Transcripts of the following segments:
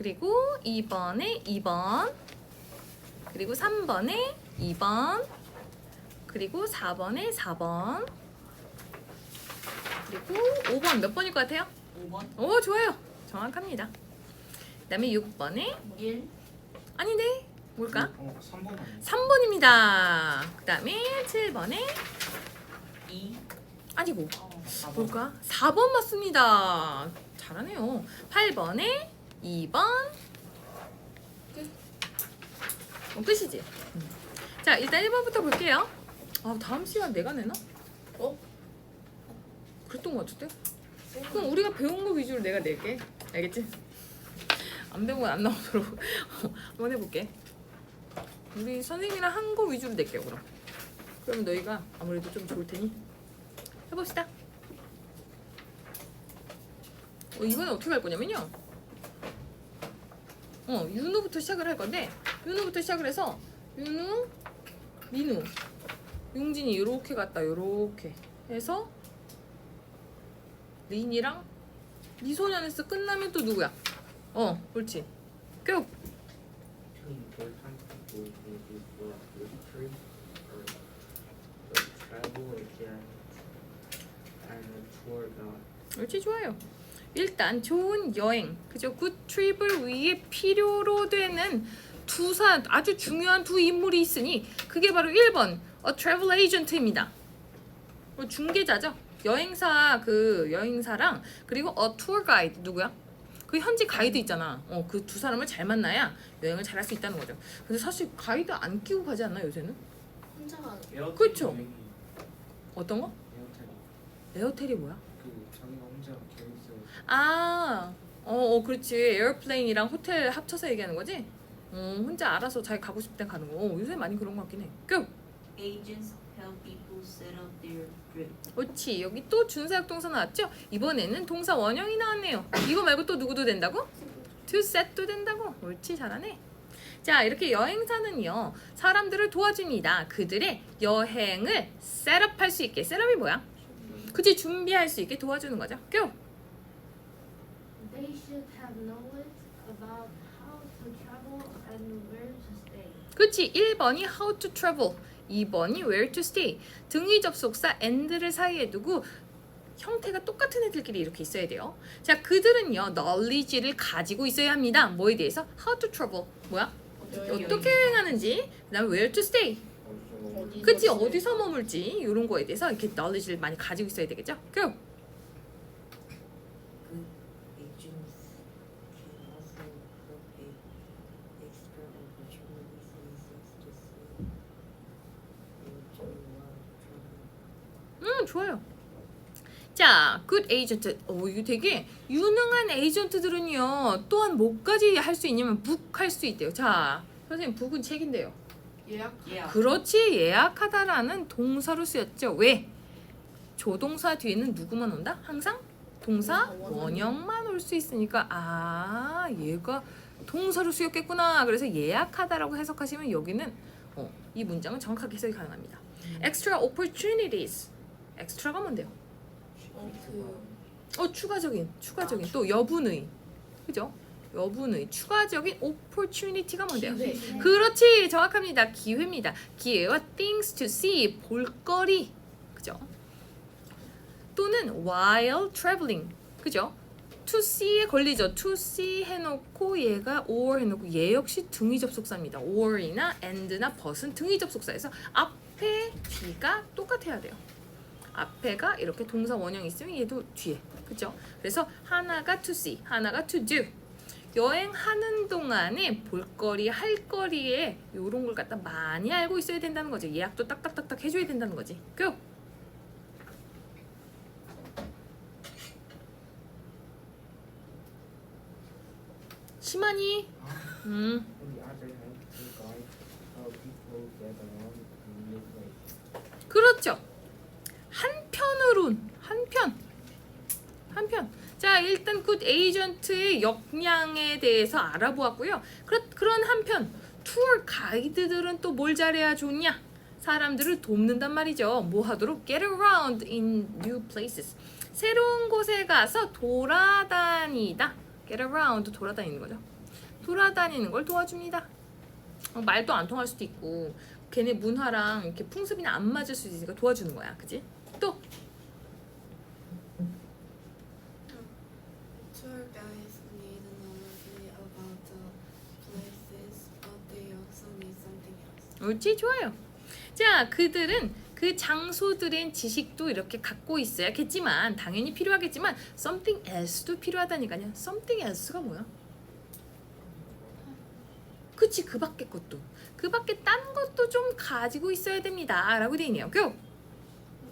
그리고 2번에 2번. 그리고 3번에 2번. 그리고 4번에 4번. 그리고 5번 몇 번일 것 같아요? 5번 오, 좋아요. 정확합니다. 그 다음에 6번에 1 아닌데. 뭘까? 어, 3번 아니에요? 3번입니다. 그 다음에 7번에 2 아니고 어, 4번. 뭘까? 4번 맞습니다. 잘하네요. 8번에 2번. 끝. 어, 끝이지? 음. 자, 일단 1번부터 볼게요. 아, 다음 시간 내가 내나? 어? 그랬던 것 같은데? 그럼 우리가 배운 거 위주로 내가 낼게. 알겠지? 안 배운 건 안 나오도록 한번 해볼게. 우리 선생님이랑 한 거 위주로 낼게요, 그럼. 그러면 너희가 아무래도 좀 좋을 테니 해봅시다. 어, 이번에 어떻게 할 거냐면요. 어, 윤우부터 시작을 할 건데, 윤우부터 시작을 해서, 윤우, 민우, 용진이 요렇게 갔다, 요렇게 해서, 린이랑 미소년에서 끝나면 또 누구야? 어, 그렇지. guide. 그렇지, 좋아요. 일단 좋은 여행, 그죠? 굿 트립을 위해 필요로 되는 두 사, 아주 중요한 두 인물이 있으니 그게 바로 1번, a travel agent입니다. 어, 중개자죠. 여행사 그 여행사랑 그리고 a tour guide 누구야? 그 현지 가이드 있잖아. 어, 그 두 사람을 잘 만나야 여행을 잘 할 수 있다는 거죠. 근데 사실 가이드 안 끼고 가지 않나 요새는? 혼자가 에어텔 그쵸? 여행이 어떤 거? 에어텔 에어텔이 뭐야? 그 자기가 혼자 계획서 아, 어, 어 그렇지. 에어플레인이랑 호텔 합쳐서 얘기하는 거지? 어, 혼자 알아서 자기 가고 싶을 때 가는 거. 어, 요새 많이 그런 것 같긴 해. 고! agents help people set up their trip. 그렇지. 여기 또 준사역 동사 나왔죠? 이번에는 동사 원형이 나왔네요. 이거 말고 또 누구도 된다고? to set도 된다고. 옳지, 잘하네. 자, 이렇게 여행사는요, 사람들을 도와줍니다. 그들의 여행을 셋업할 수 있게. 셋업이 뭐야? 그치, 준비할 수 있게 도와주는 거죠. 고! They should have knowledge about how to travel and where to stay. 그치 1번이 how to travel 2번이 where to stay 등위 접속사 and를 사이에 두고 형태가 똑같은 애들끼리 이렇게 있어야 돼요 자 그들은요 knowledge를 가지고 있어야 합니다 뭐에 대해서 how to travel 뭐야 어떻게 여행하는지 그 다음에 where to stay 그치 어디서 머물지 이런 거에 대해서 이렇게 knowledge를 많이 가지고 있어야 되겠죠. 음 좋아요. 자, good agent. 어 이거 되게 유능한 에이전트들은요 또한 뭐까지 할 수 있냐면 북 할 수 있대요. 자, 선생님 북은 책인데요. 예약 예약 그렇지 예약하다라는 동사로 쓰였죠. 왜? 조동사 뒤에는 누구만 온다? 항상 동사 동사 원형. 원형만 올 수 있으니까 아 얘가 동사로 쓰였겠구나. 그래서 예약하다라고 해석하시면 여기는 어, 이 문장은 정확하게 해석이 가능합니다. extra opportunities. extra가 뭔데요? 그어 추가적인 추가적인 또 여분의 그죠? 여분의 추가적인 opportunity가 뭔데요? 기회. 그렇지. 정확합니다. 기회입니다. 기회와 things to see. 볼거리. 그죠? 또는 while traveling. 그죠? to see에 걸리죠. to see 해놓고 얘가 or 해놓고 얘 역시 등위 접속사입니다. or이나 and나 but은 등위 접속사에서 앞에 뒤가 똑같아야 돼요. 앞에가 이렇게 동사 원형 있으면 얘도 뒤에. 그죠? 그래서 하나가 to see 하나가 to do 여행하는 동안에 볼거리, 할거리에 이런 걸 갖다 많이 알고 있어야 된다는 거지. 예약도 딱딱딱딱 해줘야 된다는 거지. 고! 심하니? 음. 그렇죠. 한편으론 한편 한편 자 일단 굿 에이전트의 역량에 대해서 알아보았고요. 그런 그런 한편 투어 가이드들은 또 뭘 잘해야 좋냐? 사람들을 돕는단 말이죠. 뭐 하도록 get around in new places. 새로운 곳에 가서 돌아다니다. get around 돌아다니는 거죠. 돌아다니는 걸 도와줍니다. 어, 말도 안 통할 수도 있고 걔네 문화랑 이렇게 풍습이나 안 맞을 수도 있으니까 도와주는 거야, 그지? 또 옳지 좋아요. 자 그들은 그 장소들의 지식도 이렇게 갖고 있어야겠지만 당연히 필요하겠지만 something else도 필요하다니까요. something else가 뭐야? 그치 그 밖에 것도 그 밖에 딴 것도 좀 가지고 있어야 됩니다 라고 돼 있네요. 고! A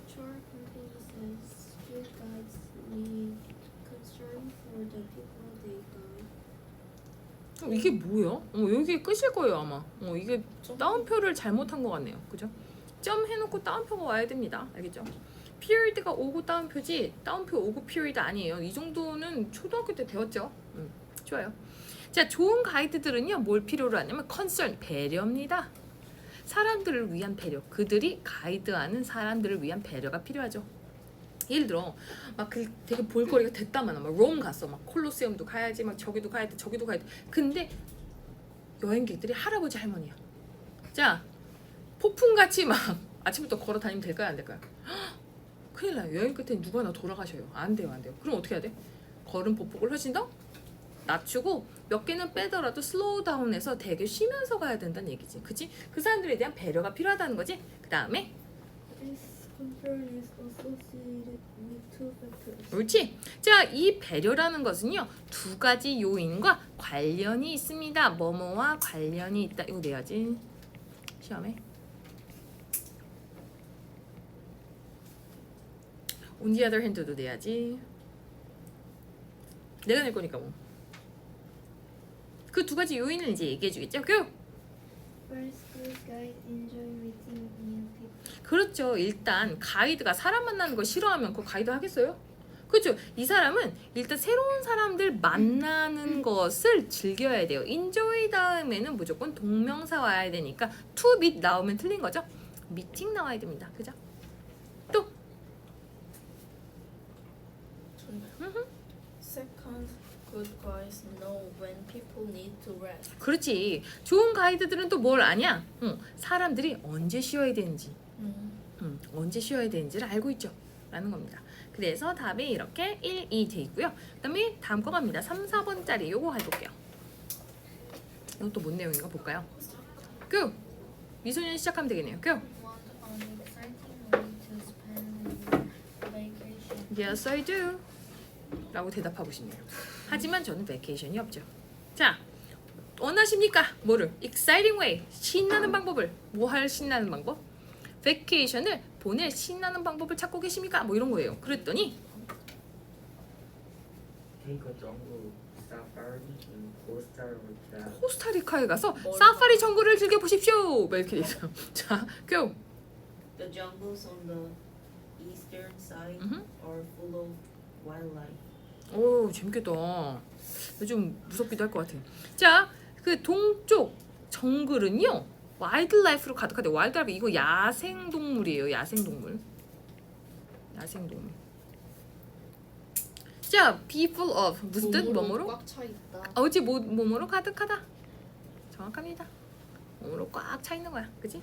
tour company says tour guides need concern for the people they guide. 어, 이게 뭐야? 어, 여기 끝일 거예요 아마. 어, 이게 따옴표를 잘못한 것 같네요. 그죠? 점 해놓고 따옴표가 와야 됩니다. 알겠죠? period가 오고 따옴표지 따옴표 오고 period 아니에요. 이 정도는 초등학교 때 배웠죠. 음, 좋아요. 자, 좋은 가이드들은요 뭘 필요로 하냐면 concern 배려입니다. 사람들을 위한 배려. 그들이 가이드하는 사람들을 위한 배려가 필요하죠. 예를 들어 막 그 되게 볼거리가 됐다만 막롬 갔어. 막 콜로세움도 가야지 막 저기도 가야 돼 저기도 가야 돼. 근데 여행객들이 할아버지 할머니야. 자 폭풍같이 막 아침부터 걸어 다니면 될까요? 안 될까요? 헉, 큰일 나요. 여행 끝에 누가 하나 돌아가셔요? 안 돼요 안 돼요. 그럼 어떻게 해야 돼? 걸음 보폭을 훨씬 더 낮추고 몇 개는 빼더라도 슬로우 다운해서 되게 쉬면서 가야 된다는 얘기지. 그치? 그 사람들에 대한 배려가 필요하다는 거지? 그 다음에 옳지? 자, 이 배려라는 것은요 두 가지 요인과 관련이 있습니다. 뭐뭐와 관련이 있다. 이거 내야지. 시험에. On the other hand도 내야지. 내가 낼 거니까 뭐. 그 두 가지 요인을 이제 얘기해 주겠죠. 그 그렇죠. 일단 가이드가 사람 만나는 거 싫어하면 그 가이드 하겠어요? 그렇죠. 이 사람은 일단 새로운 사람들 만나는 것을 즐겨야 돼요. enjoy 다음에는 무조건 동명사 와야 되니까 to meet 나오면 틀린 거죠. 미팅 나와야 됩니다. 그죠? 또 Second, good guys know when people need to rest. 그렇지. 좋은 가이드들은 또 뭘 아냐? 응, 사람들이 언제 쉬어야 되는지, 응, 언제 쉬어야 되는지를 알고 있죠. 라는 겁니다. 그래서 답이 이렇게 1, 2 돼 있고요. 그다음에 다음 거 갑니다. 3, 4번짜리 요거 해볼게요. 이것도 뭔 내용인가 볼까요? 고! 미소년 시작하면 되겠네요. 고! Want an exciting way to spend vacation. Yes, I do. 라고 대답하고 싶네요. 하지만 저는 베케이션이 없죠. 자, 원하십니까? 뭐를? Exciting way. 신나는 방법을. 뭐 할 신나는 방법? 베케이션을 보낼 신나는 방법을 찾고 계십니까? 뭐 이런 거예요. 그랬더니. 코스타리카에 가서 뭘 사파리 정글을 즐겨 보십시오. 막 이렇게 돼 있어요. 자, 고. The jungles on the eastern side are full of wildlife. 오, 재밌겠다. 좀 무섭기도 할 것 같아. 자, 그 동쪽 정글은요. 와일드라이프로 가득하대. 와일드라이프 이거 야생 동물이에요. 야생 동물. 야생 동물. 자, be full of 무슨 뜻? 뭐뭐로? 꽉차 있다. 어지 뭐 뭐뭐로 가득하다. 정확합니다. 몸으로 꽉 차 있는 거야. 그지?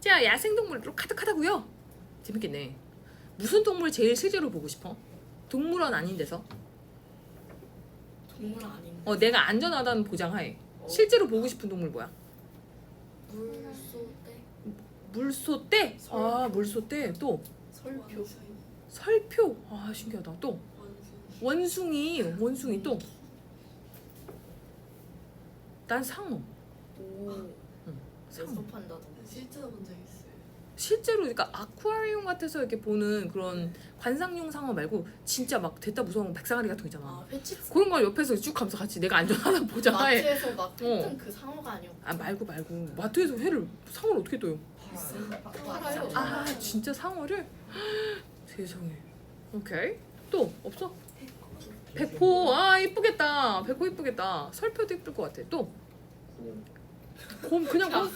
자, 야생 동물로 가득하다고요. 재밌겠네. 무슨 동물 제일 실제로 보고 싶어? 동물원 아닌 데서? 동물 아닌데. 어, 내가 안전하다는 보장하에 실제로 보고 싶은 동물 뭐야? 물소대. 물소떼. 아, 물소떼. 또 설표. 설표. 아, 신기하다. 또 원숭이. 원숭이 또. 난 상어. 오. 상어. 연습한다던가. 실제로 본 적 있어요. 실제로 그러니까 아쿠아리움 같아서 이렇게 보는 그런 관상용 상어 말고 진짜 막 됐다 무서운 백상아리 같은 거 있잖아. 아. 그런 걸 옆에서 쭉 가면서 같이 내가 안전하다 보장하에. 마트에서 막 했던 그 상어가 아니었고. 아 말고 말고 마트에서 회를 상어를 어떻게 떠요? 팔아요. 아 진짜 상어를 세상에 오케이 또 없어 백호 아 이쁘겠다 백호 이쁘겠다 설표도 이쁠 것 같아 또 곰 그냥 곰,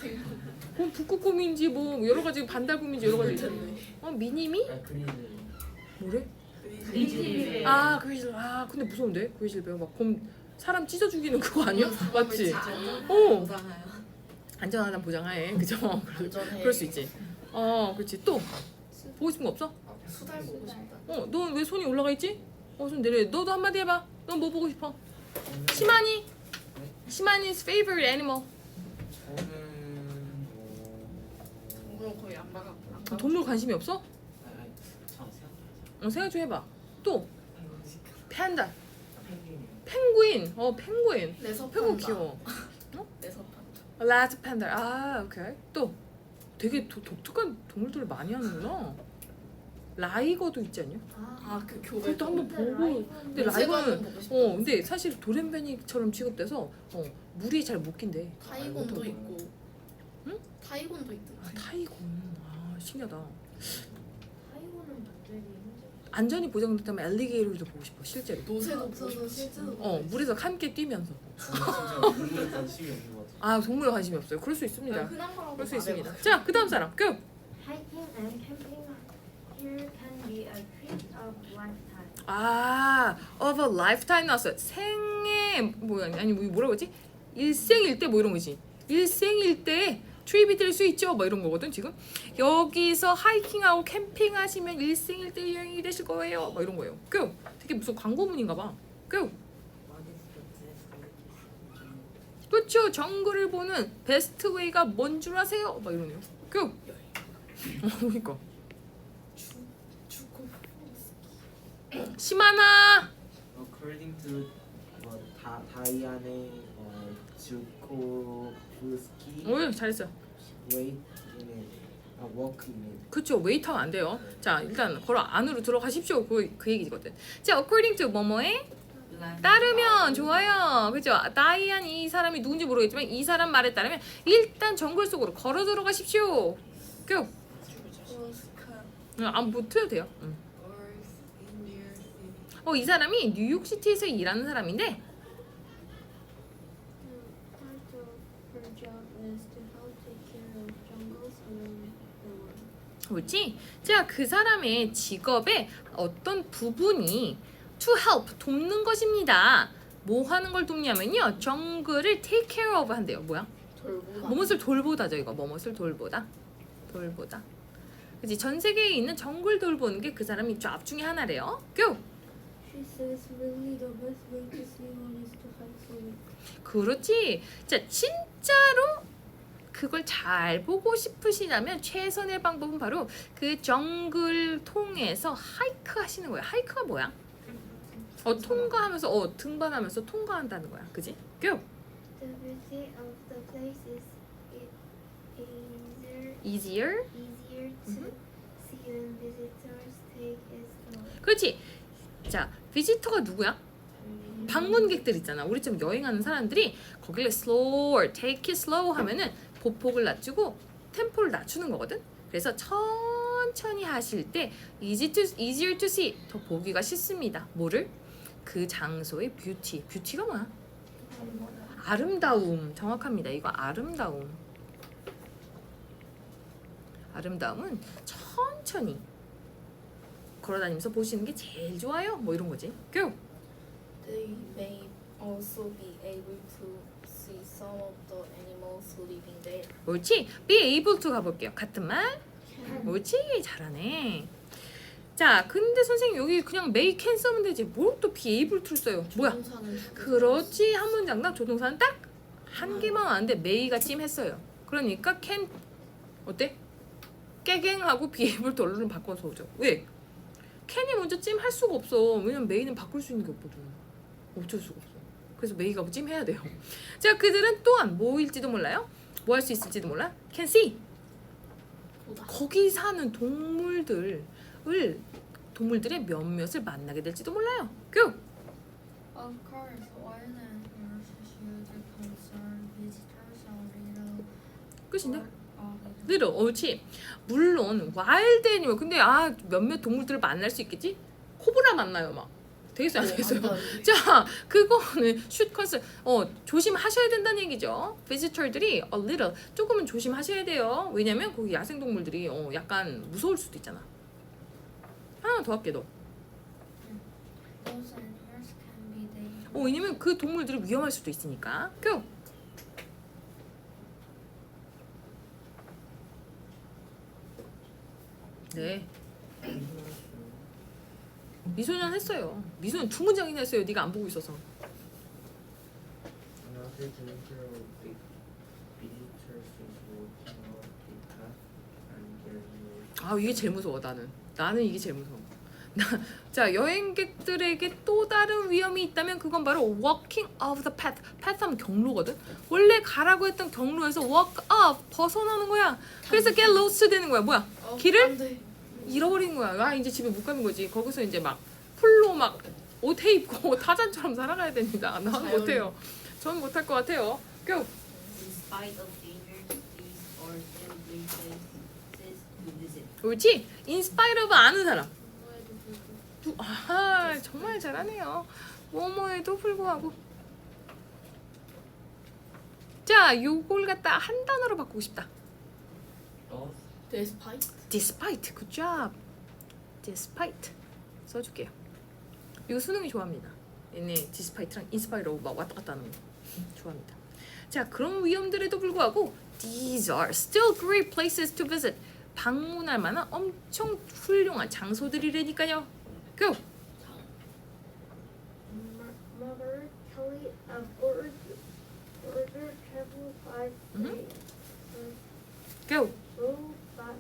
곰 북극곰인지 뭐 여러 가지 반달곰인지 여러 가지 어 미니미 아 뭐래. 아 그리즐 아 근데 무서운데 그리즐 베어 막곰 사람 찢어 죽이는 그거 아니야? 맞지? 어. 안전하단 보장하에 그죠? 안전해. 그럴 수 있지. 어 그렇지 또 보고 싶은 거 없어? 수달 보고 싶다. 어너 왜 손이 올라가 있지? 어손 내려. 너도 한마디 해봐. 넌 뭐 보고 싶어? 시마니. 시마니's favorite animal. 저는 뭐 동물 거의 안 봐가. 안 봐. 동물 관심이 없어? 아니 아니 저 생각 어 생각 좀 해봐. 또 팬다. 펭귄이요. 펭귄. 어 펭귄. 레서 펭귄. 귀여워. 레서 판다. 라트 팬더. 아 오케이. 또 되게 도, 독특한 동물들을 많이 하는구나. 라이거도 있지 않냐? 아그 교배. 그것도 한번 보고. 근데 라이거는 한번 보고 싶어. 어 근데 사실 도렌베니처럼 취급돼서 어 물이 잘 못 낀대. 타이곤도 있고. 응? 타이곤도 아, 있던데. 타이곤. 아 신기하다. 타이거는 만들기 힘들. 안전이 보장됐다면 엘리게이터도 보고 싶어 실제로. 노새도 없어서 실제로. 어 물에서 함께 뛰면서. 저는 진짜 동물에 관심이 없는 것 같아요. 아 동물에 관심이 없어요. 그럴 수 있습니다. 흔한 거라고 그럴 수. 있습니다. 자 그 다음 사람 고. Hiking and camping here can be a trip of lifetime. 아 of a lifetime 나왔어요. 생애 뭐야 아니 뭐 뭐라고 하지? 일생일 때뭐 이런 거지. 일생일 때 트립이 될 수 있죠. 뭐 이런 거거든 지금. 여기서 하이킹하고 캠핑하시면 일생일 때 여행이 되실 거예요. 뭐 이런 거예요. 고. 되게 무슨 광고문인가 봐. jungle? 그렇죠. 정글을 보는 베스트 웨이가 뭔 줄 아세요? 막 이러네요. 고. 어, 그러니까. 시마나. 뭐 다, 다이안의 어, 주코프스키 오 잘했어요. 웨이트는 아 워크는 그쵸 웨이트하면 안 돼요. 자 일단 걸어 안으로 들어가십시오. 그, 그 얘기거든 자 according to 뭐뭐에? 따르면 좋아요. 그죠 다이안 이 사람이 누군지 모르겠지만 이 사람 말에 따르면 일단 정글 속으로 걸어 들어가십시오. 고! 오스카. 안못 틀어도 돼요? 응. 어 이 사람이 뉴욕시티에서 일하는 사람인데. 그렇지? 자, 그 사람의 직업의 어떤 부분이 to help 돕는 것입니다. 뭐 하는 걸 돕냐면요. 정글을 take care of 한대요. 뭐야? 돌보다. 뭐뭇을 돌보다죠, 이거. 뭐뭇을 돌보다. 돌보다. 그지? 전 세계에 있는 정글 돌보는 게 그 사람이 잡 중에 하나래요. 고! 그렇지. 자, 진짜로 그걸 잘 보고 싶으시다면 최선의 방법은 바로 그 정글 통해서 하이크 하시는 거예요. 하이크가 뭐야? 어 통과하면서 어 등반하면서 통과한다는 거야. 그지? 고! The beauty of the place is it easier easier. easier to Mhm. see when visitors take it slow. 그렇지. 자, 비지터가 누구야? 방문객들 있잖아. 우리처럼 여행하는 사람들이 거기를 slow, take it slow 하면은 보폭을 낮추고 템포를 낮추는 거거든. 그래서 천천히 하실 때 easy to easier to see 더 보기가 쉽습니다. 뭐를? 그 장소의 뷰티. 뷰티가 뭐야? 아름다움. 정확합니다. 이거 아름다움. 아름다움은 천천히 걸어다니면서 보시는 게 제일 좋아요. 뭐 이런 거지. 고! They may also be able to see some of the animals living there. 옳지. be able to 가볼게요. 같은 말. 옳지. 잘하네. 자, 근데 선생님 여기 그냥 may can 쓰면 되지. 뭘 또 be able to 써요? 뭐야? 그렇지. 한 문장당 조동사는 딱 한 개만 왔는데 may가 찜했어요. 그러니까 can 어때? 깨갱하고 be able to 얼른 바꿔서 오죠. 왜? Can이 먼저 찜 할 수가 없어. 왜냐면 may는 바꿀 수 있는 게 없거든. 어쩔 수가 없어. 그래서 may가 찜해야 돼요. 자, 그들은 또한 뭐일지도 몰라요. 뭐 할 수 있을지도 몰라. can see. 거기 사는 동물들을 동물들의 몇몇을 만나게 될지도 몰라요. 고! Of course, wild animals should concern visitors a little. 끝인데? 어, little 옳지. 물론 와일드 애니멀 근데 아 몇몇 동물들을 만날 수 있겠지? 코브라 만나요 막. 되겠어요 안 되겠어요? 자 그거는 슛 컨스 어 조심하셔야 된다는 얘기죠. 비지터들이 a little 조금은 조심하셔야 돼요. 왜냐면 거기 야생 동물들이 어 약간 무서울 수도 있잖아. 하나 더 할게 너. 어, 왜냐면 그 동물들이 위험할 수도 있으니까. 고. 네. 미소년 했어요. 미소년 두 문장이나 했어요. 네가 안 보고 있어서. Of. 아 이게 제일 무서워 나는. 나는 이게 제일 무서워. 나, 자 여행객들에게 또 다른 위험이 있다면 그건 바로 walking off the path. path 하면 경로거든. 원래 가라고 했던 경로에서 walk off 벗어나는 거야. 그래서 get lost 되는 거야. 뭐야? 어, 길을? 안 돼. 잃어버린 거야. 아 이제 집에 못 가는 거지. 거기서 이제 막 풀로 막 옷에 입고 타잔처럼 살아가야 됩니다. 난 자연이. 못해요. 전 못할 것 같아요. 고. In spite of dangers, these are simply places to visit. 옳지? In spite of 아는 사람. 뭐에도 불구. 두, 아 정말 잘하네요. 뭐뭐에도 불구하고. 자, 요걸 갖다 한 단어로 바꾸고 싶다. Lost Despite. Despite, good job. Despite 써줄게요. 이거 수능이 좋아합니다. 얘네 despite랑 inspire로 막 왔다 갔다 하는 거 좋아합니다. 자, 그런 위험들에도 불구하고 these are still great places to visit. 방문할 만한 엄청 훌륭한 장소들이라니까요. Go. Mo- Mother Kelly of order, order travel by Mhm. plane. Go. Go by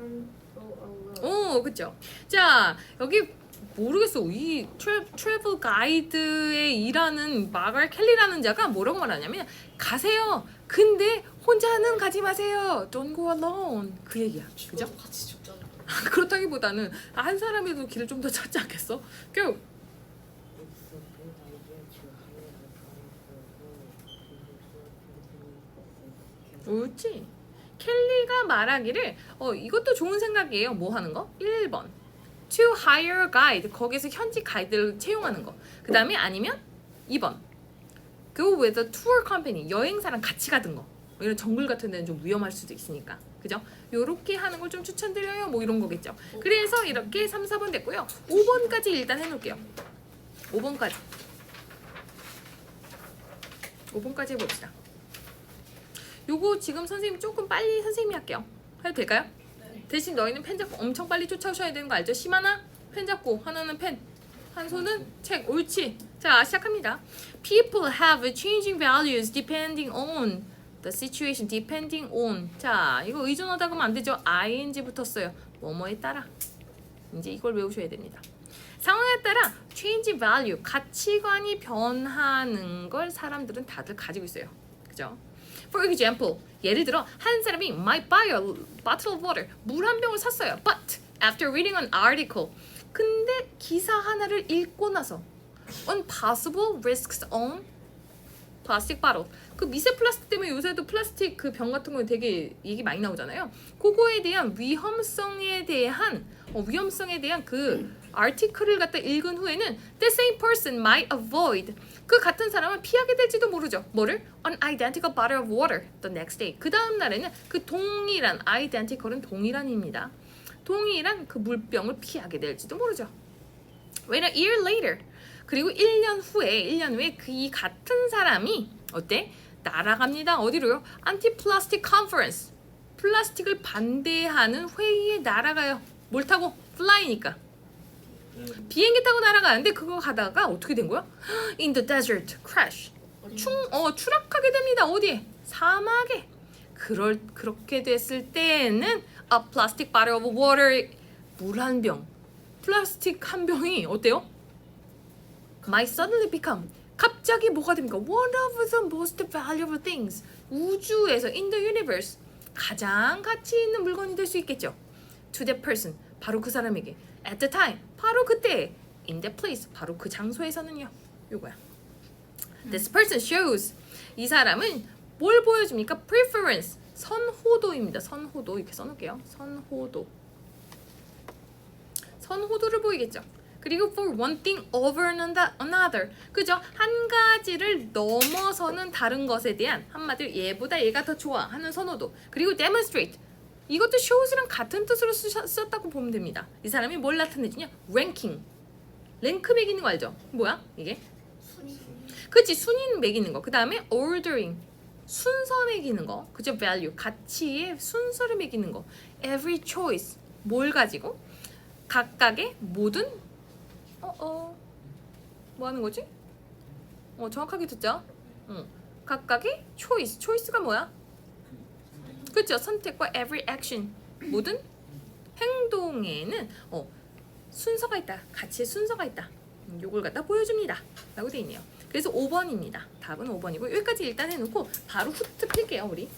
and go alone. 오, 그죠. 자, 여기 모르겠어. 이 트래, 트래블 가이드에 일하는 마갈 켈리라는 자가 뭐라고 말하냐면 가세요. 근데 혼자는 가지 마세요. Don't go alone. 그 얘기야. 그죠? 같이 죽잖아. 그렇다기보다는 한 사람이도 길을 좀 더 찾지 않겠어? Continue 옳지. 켈리가 말하기를 어 이것도 좋은 생각이에요. 뭐 하는 거? 1번. To hire guide. 거기서 현지 가이드를 채용하는 거. 그 다음에 아니면 2번. Go with a tour company. 여행사랑 같이 가든 거. 뭐 이런 정글 같은 데는 좀 위험할 수도 있으니까. 그죠? 요렇게 하는 걸 좀 추천드려요. 뭐 이런 거겠죠. 그래서 이렇게 3, 4번 됐고요. 5번까지 일단 해 놓을게요. 5번까지. 5번까지 해봅시다. 요거 지금 선생님 조금 빨리 선생님이 할게요. 해도 될까요? 대신 너희는 펜 잡고 엄청 빨리 쫓아오셔야 되는 거 알죠? 심하나 펜 잡고 하나는 펜, 한 손은 책. 옳지. 자 시작합니다. People have changing values depending on the situation. Depending on. 자 이거 의존하다 그러면 안 되죠. ing 붙었어요. 뭐뭐에 따라. 이제 이걸 외우셔야 됩니다. 상황에 따라 change value 가치관이 변하는 걸 사람들은 다들 가지고 있어요. 그죠? For example, 예를 들어 한 사람이 might buy a bottle of water, 물 한 병을 샀어요. But after reading an article, 근데 기사 하나를 읽고 나서 on possible risks on plastic bottle. 그 미세 플라스틱 때문에 요새도 플라스틱 그 병 같은 거 되게 얘기 많이 나오잖아요. 그거에 대한 위험성에 대한 어, 위험성에 대한 그 아티클을 갖다 읽은 후에는 the same person might avoid 그 같은 사람은 피하게 될지도 모르죠. 뭐를? An identical bottle of water the next day. 그 다음 날에는 그 동일한 identical은 동일한입니다. 동일한 그 물병을 피하게 될지도 모르죠. When a year later 그리고 1년 후에 1년 후에 그 이 같은 사람이 어때? 날아갑니다. 어디로요? 안티 플라스틱 컨퍼런스. 플라스틱을 반대하는 회의에 날아가요. 뭘 타고? 플라이니까. 비행기 타고 날아가는데 그거 가다가 어떻게 된 거야? In the desert crash. 충, 어, 추락하게 됩니다. 어디에? 사막에. 그럴 그렇게 됐을 때는 a plastic bottle of water 물한 병. 플라스틱 한 병이 어때요? might suddenly become 갑자기 뭐가 됩니까? One of the most valuable things. 우주에서 in the universe 가장 가치 있는 물건이 될 수 있겠죠. To that person 바로 그 사람에게 at the time 바로 그때 in that place 바로 그 장소에서는요. 요거야. This person shows 이 사람은 뭘 보여줍니까? Preference 선호도입니다. 선호도 이렇게 써놓을게요. 선호도 선호도를 보이겠죠. 그리고 for one thing over another 그죠? 한 가지를 넘어서는 다른 것에 대한 한마디로 얘보다 얘가 더 좋아 하는 선호도 그리고 demonstrate 이것도 shows랑 같은 뜻으로 쓰- 썼다고 보면 됩니다. 이 사람이 뭘 나타내주냐? ranking 랭크 매기는 거 알죠? 뭐야 이게? 순위. 그치 순위는 매기는 거. 그 다음에 ordering 순서 매기는 거. 그죠? value 가치의 순서를 매기는 거. every choice 뭘 가지고 각각의 모든 어어 뭐 하는 거지? 어 정확하게 듣자. 어 각각의 choice choice가 뭐야? 그죠? 선택과 every action 모든 행동에는 어 순서가 있다. 가치의 순서가 있다. 음, 요걸 갖다 보여줍니다. 라고 돼 있네요. 그래서 5번입니다. 답은 5번이고 여기까지 일단 해놓고 바로 후트 필게요 우리.